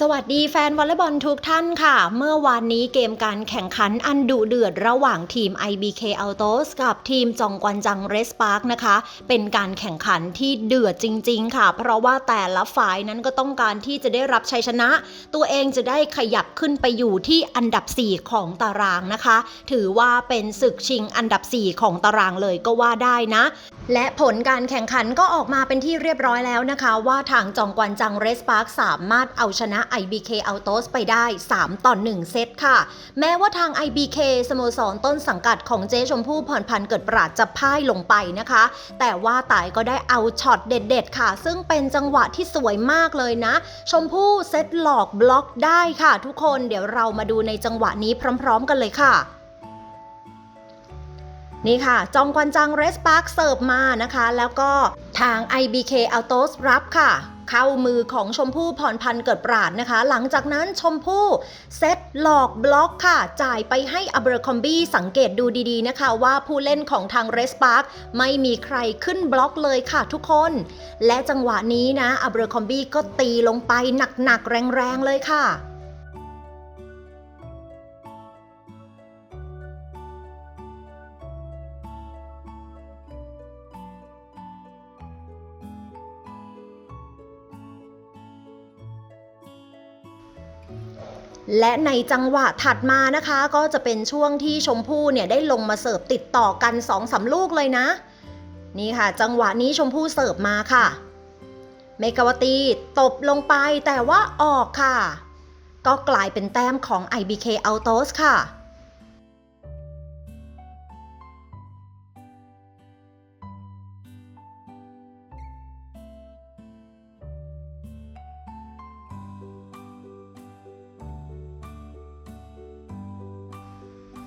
สวัสดีแฟนวอลเลย์บอลทุกท่านค่ะ เมื่อวานนี้เกมการแข่งขันอันดุเดือดระหว่างทีม IBK Autos กับทีมจองกวนจังเรสปาร์กนะคะ เป็นการแข่งขันที่เดือดจริง ๆ ค่ะ เพราะว่าแต่ละฝ่ายนั้นก็ต้องการที่จะได้รับชัยชนะ ตัวเองจะได้ขยับขึ้นไปอยู่ที่อันดับ 4 ของตารางนะคะ ถือว่าเป็นศึกชิงอันดับ 4 ของตารางเลยก็ว่าได้นะ และผลการแข่งขันก็ออกมาเป็นที่เรียบร้อยแล้วนะคะ ว่าทางจองกวนจังเรสปาร์กสามารถเอาชนะ IBK Autos ไปได้ 3 ต่อ 1 เซตค่ะ แม้ว่าทาง IBK สโมสรต้นสังกัดของเจ๊ชมพู่พรพันธ์เกิดปราดจะพ่ายลงไปนะคะ แต่ว่าตายก็ได้เอาช็อตเด็ดๆ ค่ะ ซึ่งเป็นจังหวะที่สวยมากเลยนะ ชมพู่เซตหลอกบล็อกได้ค่ะ ทุกคนเดี๋ยวเรามาดูในจังหวะนี้พร้อม ๆ กันเลยค่ะนี่ค่ะ จองกวนจังเรสปาร์คเสิร์ฟมานะคะ แล้วก็ทาง IBK Autos รับค่ะ เข้ามือของชมพู่พรพันธ์เกิดปราดนะคะ หลังจากนั้นชมพู่เซตหลอกบล็อกค่ะ จ่ายไปให้อเบอร์คอมบี้สังเกตดูดีๆนะคะ ว่าผู้เล่นของทางเรสปาร์คไม่มีใครขึ้นบล็อกเลยค่ะทุกคน และจังหวะนี้นะอเบอร์คอมบี้ก็ตีลงไปหนักๆแรงๆเลยค่ะ และในจังหวะถัดมานะคะก็จะเป็นช่วงที่ชมพู่เนี่ยได้ลงมาเสิร์ฟติดต่อกัน2อสาลูกเลยนะ นี่ค่ะ จังหวะนี้ชมพู่เสิร์ฟมาค่ะ เมกาวตีตบลงไปแต่ว่าออกค่ะ ก็กลายเป็นแต้มของ IBK Autos ค่ะ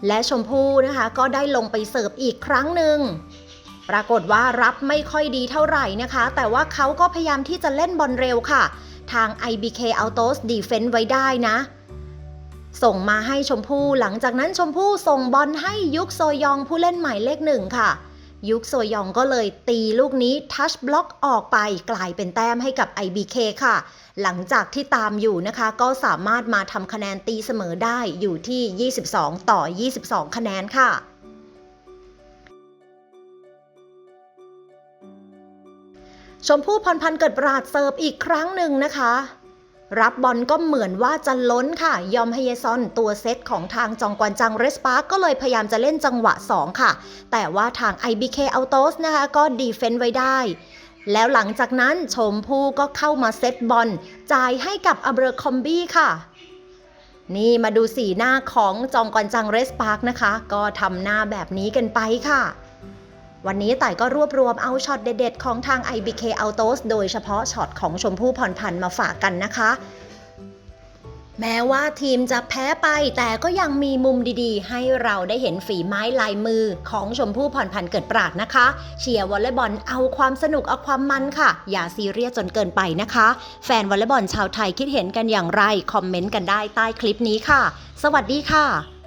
และชมพู่นะคะก็ได้ลงไปเสิร์ฟอีกครั้งหนึ่งปรากฏว่ารับไม่ค่อยดีเท่าไหร่นะคะ แต่ว่าเขาก็พยายามที่จะเล่นบอลเร็วค่ะ ทาง IBK Autos Defense ไว้ได้นะ ส่งมาให้ชมพู่หลังจากนั้นชมพู่ส่งบอลให้ยุคโซยองผู้เล่นหมายเลขหนึ่งค่ะ ยุคโซยองก็เลยตีลูกนี้ทัชบล็อกออกไปกลายเป็นแต้มให้กับ IBK ค่ะ หลังจากที่ตามอยู่นะคะ ก็สามารถมาทำคะแนนตีเสมอได้อยู่ที่ 22 ต่อ 22 คะแนนค่ะชมพู่พรพันธ์เกิดปราดเสิร์ฟอีกครั้งหนึ่งนะคะ รับบอลก็เหมือนว่าจะล้นค่ะ ยอมฮเยซอนตัวเซตของทางจองกวนจังเรสปาร์กก็เลยพยายามจะเล่นจังหวะ 2 ค่ะ แต่ว่าทาง IBK Autos นะคะ ก็ดีเฟนต์ไว้ได้ แล้วหลังจากนั้นชมพู่ก็เข้ามาเซตบอลจ่ายให้กับอเบอร์คอมบี้ค่ะนี่มาดูสีหน้าของจองกวนจังเรสปาร์กนะคะ ก็ทำหน้าแบบนี้กันไปค่ะ วันนี้ต่ายก็รวบรวมเอาช็อตเด็ดๆ ของทาง IBK Autos โดยเฉพาะช็อตของชมพู่พรพันธ์มาฝากกันนะคะ แม้ว่าทีมจะแพ้ไปแต่ก็ยังมีมุมดีๆ ให้เราได้เห็นฝีไม้ลายมือของชมพู่พรพันธ์เกิดปราดนะคะ เชียร์วอลเลย์บอลเอาความสนุกเอาความมันค่ะ อย่าซีเรียสจนเกินไปนะคะ แฟนวอลเลย์บอลชาวไทยคิดเห็นกันอย่างไร คอมเมนต์กันได้ใต้คลิปนี้ค่ะ สวัสดีค่ะ